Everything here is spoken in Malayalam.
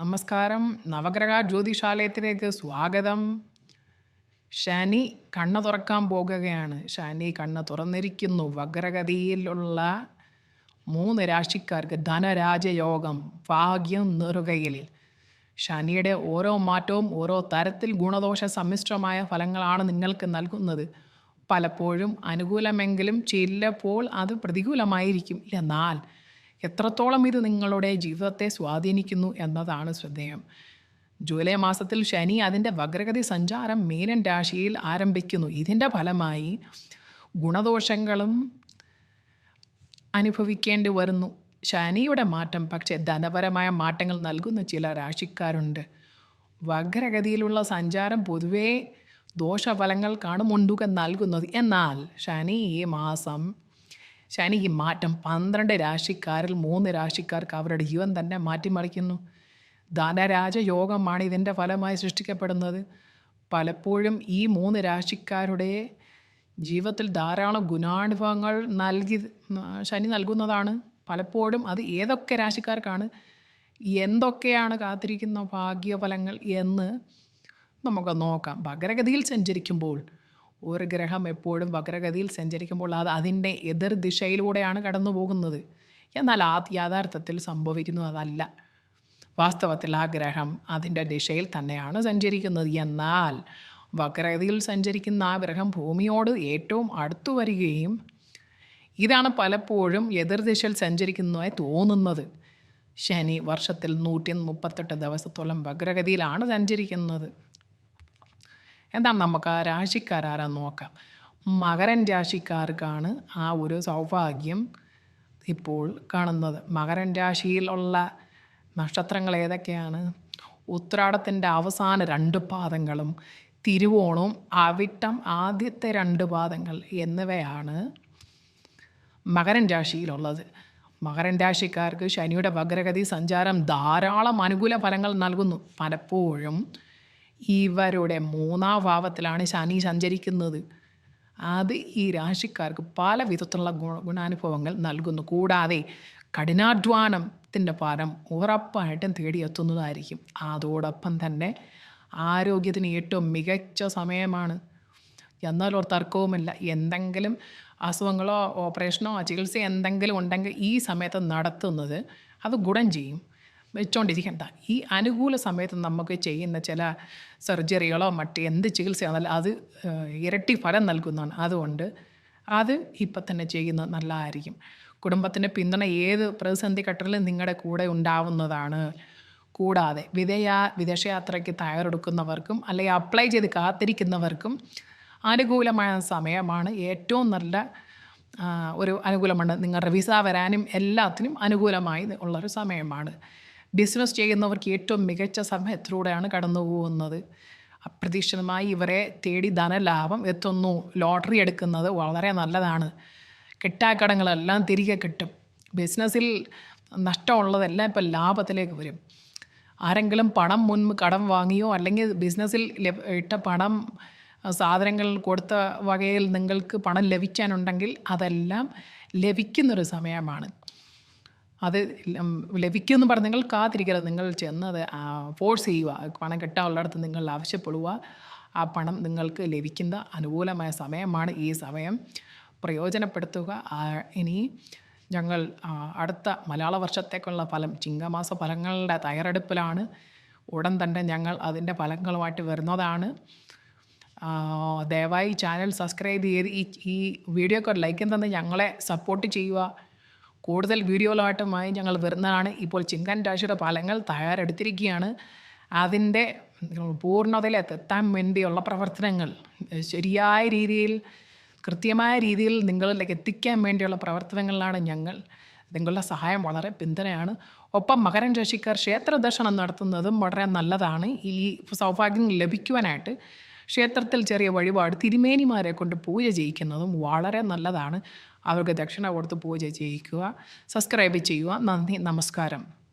നമസ്കാരം. നവഗ്രഹ ജ്യോതിഷാലയത്തിലേക്ക് സ്വാഗതം. ശനി കണ്ണ തുറക്കാൻ പോകുകയാണ്. ശനി കണ്ണ് തുറന്നിരിക്കുന്നു. വക്രഗതിയിലുള്ള മൂന്ന് രാശിക്കാർക്ക് ധനരാജയോഗം ഭാഗ്യം നെറുകയിൽ. ശനിയുടെ ഓരോ മാറ്റവും ഓരോ തരത്തിൽ ഗുണദോഷ സമ്മിശ്രമായ ഫലങ്ങളാണ് നിങ്ങൾക്ക് നൽകുന്നത്. പലപ്പോഴും അനുകൂലമെങ്കിലും ചിലപ്പോൾ അത് പ്രതികൂലമായിരിക്കും. എന്നാൽ എത്രത്തോളം ഇത് നിങ്ങളുടെ ജീവിതത്തെ സ്വാധീനിക്കുന്നു എന്നതാണ് ശ്രദ്ധേയം. ജൂലൈ മാസത്തിൽ ശനി അതിന്റെ വക്രഗതി സഞ്ചാരം മീനൻ രാശിയിൽ ആരംഭിക്കുന്നു. ഇതിന്റെ ഫലമായി ഗുണദോഷങ്ങളും അനുഭവിക്കേണ്ടി വരുന്നു. ശനിയുടെ മാറ്റം പക്ഷേ ധനപരമായ മാറ്റങ്ങൾ നൽകുന്ന ചില രാശിക്കാരുണ്ട്. വക്രഗതിയിലുള്ള സഞ്ചാരം പൊതുവേ ദോഷഫലങ്ങൾ കാണുമുണ്ടുക നൽകുന്നത്. എന്നാൽ ശനി ഈ മാസം ശനി ഈ മാറ്റം പന്ത്രണ്ട് രാശിക്കാരിൽ മൂന്ന് രാശിക്കാർക്ക് അവരുടെ ജീവൻ തന്നെ മാറ്റിമറിക്കുന്നു. ധനരാജയോഗമാണ് ഇതിന്റെ ഫലമായി സൃഷ്ടിക്കപ്പെടുന്നത്. പലപ്പോഴും ഈ മൂന്ന് രാശിക്കാരുടെ ജീവിതത്തിൽ ധാരാളം ഗുണാനുഭവങ്ങൾ നൽകി ശനി നൽകുന്നതാണ്. പലപ്പോഴും അത് ഏതൊക്കെ രാശിക്കാർക്കാണ് എന്തൊക്കെയാണ് കാത്തിരിക്കുന്ന ഭാഗ്യഫലങ്ങൾ എന്ന് നമുക്ക് നോക്കാം. ഭഗരഗതിയിൽ സഞ്ചരിക്കുമ്പോൾ ഒരു ഗ്രഹം എപ്പോഴും വക്രഗതിയിൽ സഞ്ചരിക്കുമ്പോൾ അത് അതിന്റെ എതിർ ദിശയിലൂടെയാണ് കടന്നു പോകുന്നത് എന്നാൽ ആ യാഥാർത്ഥ്യത്തിൽ സംഭവിക്കുന്നത് അതല്ല. വാസ്തവത്തിൽ ആ ഗ്രഹം അതിന്റെ ദിശയിൽ തന്നെയാണ് സഞ്ചരിക്കുന്നത്. എന്നാൽ വക്രഗതിയിൽ സഞ്ചരിക്കുന്ന ആ ഗ്രഹം ഭൂമിയോട് ഏറ്റവും അടുത്തു വരികയും ഇതാണ് പലപ്പോഴും എതിർദിശയിൽ സഞ്ചരിക്കുന്നതായി തോന്നുന്നത്. ശനി വർഷത്തിൽ നൂറ്റി മുപ്പത്തെട്ട് ദിവസത്തോളം വക്രഗതിയിലാണ് സഞ്ചരിക്കുന്നത്. എന്താണ് നമുക്ക് ആ രാശിക്കാരാരാ നോക്കാം. മകരൻ രാശിക്കാർക്കാണ് ആ ഒരു സൗഭാഗ്യം ഇപ്പോൾ കാണുന്നത്. മകരൻ രാശിയിലുള്ള നക്ഷത്രങ്ങൾ ഏതൊക്കെയാണ്? ഉത്രാടത്തിന്റെ അവസാന രണ്ട് പാദങ്ങളും തിരുവോണവും അവിട്ടം ആദ്യത്തെ രണ്ട് പാദങ്ങൾ എന്നിവയാണ് മകരൻ രാശിയിലുള്ളത്. മകരൻ രാശിക്കാർക്ക് ശനിയുടെ വക്രഗതി സഞ്ചാരം ധാരാളം അനുകൂല ഫലങ്ങൾ നൽകുന്നു. പലപ്പോഴും ഇവരുടെ മൂന്നാം ഭാവത്തിലാണ് ശനി സഞ്ചരിക്കുന്നത്. അത് ഈ രാശിക്കാർക്ക് പല വിധത്തിലുള്ള ഗുണ ഗുണാനുഭവങ്ങൾ നൽകുന്നു. കൂടാതെ കഠിനാധ്വാനത്തിന്റെ ഫലം ഉറപ്പായിട്ടും തേടിയെത്തുന്നതായിരിക്കും. അതോടൊപ്പം തന്നെ ആരോഗ്യത്തിന് ഏറ്റവും മികച്ച സമയമാണ്. എന്നാൽ ഒരു തർക്കവുമില്ല. എന്തെങ്കിലും അസുഖങ്ങളോ ഓപ്പറേഷനോ ചികിത്സ എന്തെങ്കിലും ഉണ്ടെങ്കിൽ ഈ സമയത്ത് നടത്തുന്നത് അത് ഗുണം ചെയ്യും. വെച്ചുകൊണ്ടിരിക്കേണ്ട ഈ അനുകൂല സമയത്ത് നമുക്ക് ചെയ്യുന്ന ചില സർജറികളോ മറ്റ് എന്ത് ചികിത്സയാണെന്നാലും അത് ഇരട്ടി ഫലം നൽകുന്നതാണ്. അതുകൊണ്ട് അത് ഇപ്പം തന്നെ ചെയ്യുന്നത് നല്ലതായിരിക്കും. കുടുംബത്തിന്റെ പിന്തുണ ഏത് പ്രതിസന്ധി ഘട്ടത്തിലും നിങ്ങളുടെ കൂടെ ഉണ്ടാവുന്നതാണ്. കൂടാതെ വിദേശയാ വിദേശയാത്രയ്ക്ക് തയ്യാറെടുക്കുന്നവർക്കും അല്ലെങ്കിൽ അപ്ലൈ ചെയ്ത് കാത്തിരിക്കുന്നവർക്കും അനുകൂലമായ സമയമാണ് ഏറ്റവും നല്ല ഒരു അനുകൂലമാണ്. നിങ്ങളുടെ വിസ വരാനും എല്ലാത്തിനും അനുകൂലമായി ഉള്ളൊരു സമയമാണ്. ബിസിനസ് ചെയ്യുന്നവർക്ക് ഏറ്റവും മികച്ച സമയത്തിലൂടെയാണ് കടന്നു പോകുന്നത്. അപ്രതീക്ഷിതമായി ഇവരെ തേടി ധനലാഭം എത്തുന്നു. ലോട്ടറി എടുക്കുന്നത് വളരെ നല്ലതാണ്. കിട്ടാക്കടങ്ങളെല്ലാം തിരികെ കിട്ടും. ബിസിനസ്സിൽ നഷ്ടമുള്ളതെല്ലാം ഇപ്പോൾ ലാഭത്തിലേക്ക് വരും. ആരെങ്കിലും പണം മുൻപ് കടം വാങ്ങിയോ അല്ലെങ്കിൽ ബിസിനസ്സിൽ ഇട്ട പണം സാധനങ്ങൾ കൊടുത്ത വകയിൽ നിങ്ങൾക്ക് പണം ലഭിക്കാനുണ്ടെങ്കിൽ അതെല്ലാം ലഭിക്കുന്നൊരു സമയമാണ്. അത് ലഭിക്കുമെന്ന് പറഞ്ഞ് നിങ്ങൾ കാത്തിരിക്കരുത്. നിങ്ങൾ ചെന്നത് ഫോഴ്സ് ചെയ്യുക. പണം കിട്ടാനുള്ളിടത്ത് നിങ്ങൾ ആവശ്യപ്പെടുക. ആ പണം നിങ്ങൾക്ക് ലഭിക്കുന്ന അനുകൂലമായ സമയമാണ് ഈ സമയം. പ്രയോജനപ്പെടുത്തുക. ഇനി ഞങ്ങൾ അടുത്ത മലയാള വർഷത്തേക്കുള്ള ഫലം ചിങ്ങമാസ ഫലങ്ങളുടെ തയ്യാറെടുപ്പിലാണ്. ഉടൻ തന്നെ ഞങ്ങൾ അതിന്റെ ഫലങ്ങളുമായിട്ട് വരുന്നതാണ്. ദയവായി ചാനൽ സബ്സ്ക്രൈബ് ചെയ്ത് ഈ ഈ വീഡിയോക്ക് ലൈക്കും തന്നെ ഞങ്ങളെ സപ്പോർട്ട് ചെയ്യുക. കൂടുതൽ വീഡിയോകളുമായിട്ടുമായി ഞങ്ങൾ വരുന്നതാണ്. ഇപ്പോൾ ചിങ്കൻ രാശിയുടെ ഫലങ്ങൾ തയ്യാറെടുത്തിരിക്കുകയാണ്. അതിന്റെ പൂർണതയിലെത്താൻ വേണ്ടിയുള്ള പ്രവർത്തനങ്ങൾ ശരിയായ രീതിയിൽ കൃത്യമായ രീതിയിൽ നിങ്ങളിലേക്ക് എത്തിക്കാൻ വേണ്ടിയുള്ള പ്രവർത്തനങ്ങളിലാണ് ഞങ്ങൾ നിങ്ങളുടെ സഹായം വളരെ പിന്തുണയാണ്. ഒപ്പം മകരൻ രാശിക്കാർ ക്ഷേത്ര ദർശനം നടത്തുന്നതും വളരെ നല്ലതാണ്. ഈ സൗഭാഗ്യം ലഭിക്കുവാനായിട്ട് ക്ഷേത്രത്തിൽ ചെറിയ വഴിപാട് തിരുമേനിമാരെ കൊണ്ട് പൂജ ചെയ്യിക്കുന്നതും വളരെ നല്ലതാണ്. അവർക്ക് ദക്ഷിണ കൊടുത്ത് പൂജ ചെയ്യിക്കുക. സബ്സ്ക്രൈബ് ചെയ്യുക. നന്ദി. നമസ്കാരം.